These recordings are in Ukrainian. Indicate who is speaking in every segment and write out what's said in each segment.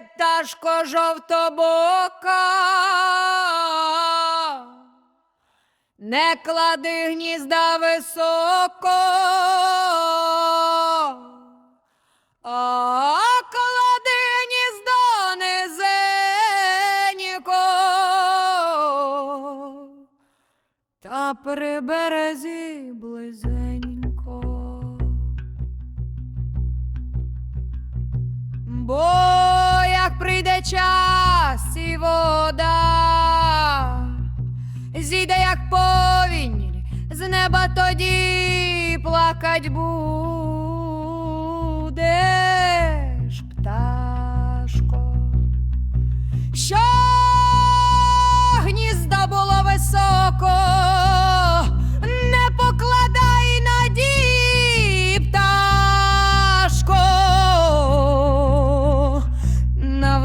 Speaker 1: пташко жовтобока, не клади гнізда високо, а клади гніздо низенько, та при березі близенько. Бо час і вода, зійде як повінь, з неба тоді плакать будеш,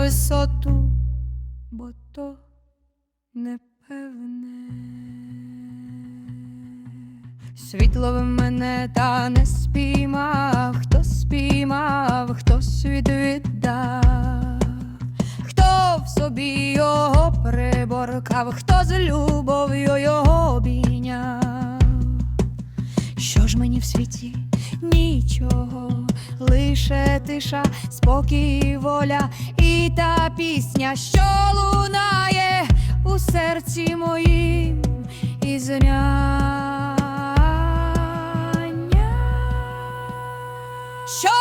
Speaker 1: висоту, бо то непевне. Світло в мене та не спіймав, хто спіймав, хто світ віддав, хто в собі його приборкав, хто з любов'ю його обійняв. Що ж мені в світі? Нічого, лише тиша, спокій, воля та пісня, що лунає у серці моїм і зряння. Що